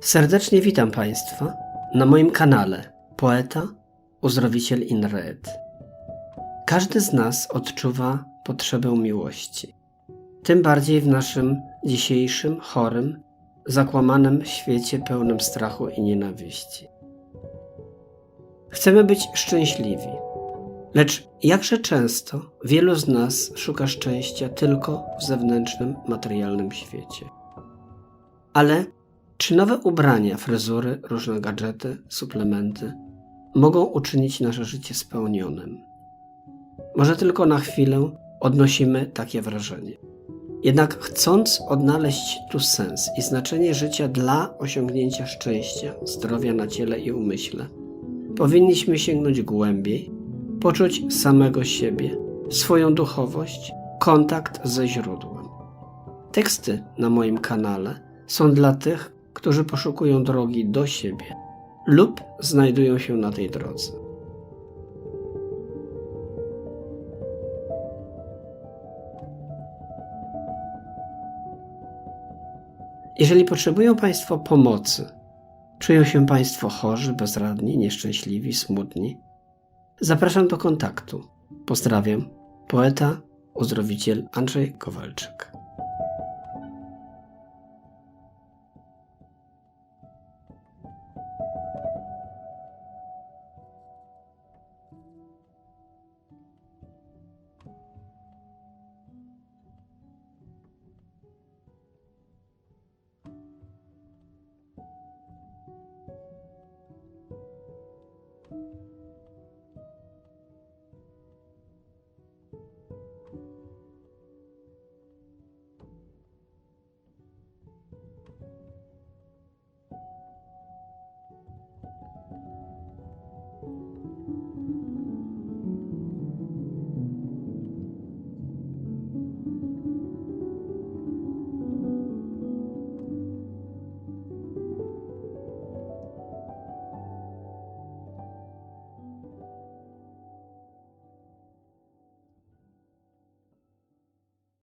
Serdecznie witam Państwa na moim kanale Poeta, Uzdrowiciel in Red. Każdy z nas odczuwa potrzebę miłości. Tym bardziej w naszym dzisiejszym, chorym, zakłamanym świecie pełnym strachu i nienawiści. Chcemy być szczęśliwi, lecz jakże często wielu z nas szuka szczęścia tylko w zewnętrznym, materialnym świecie. Ale czy nowe ubrania, fryzury, różne gadżety, suplementy mogą uczynić nasze życie spełnionym? Może tylko na chwilę odnosimy takie wrażenie. Jednak chcąc odnaleźć tu sens i znaczenie życia dla osiągnięcia szczęścia, zdrowia na ciele i umyśle, powinniśmy sięgnąć głębiej, poczuć samego siebie, swoją duchowość, kontakt ze źródłem. Teksty na moim kanale są dla tych, którzy poszukują drogi do siebie lub znajdują się na tej drodze. Jeżeli potrzebują Państwo pomocy, czują się Państwo chorzy, bezradni, nieszczęśliwi, smutni, zapraszam do kontaktu. Pozdrawiam, poeta, uzdrowiciel Andrzej Kowalczyk.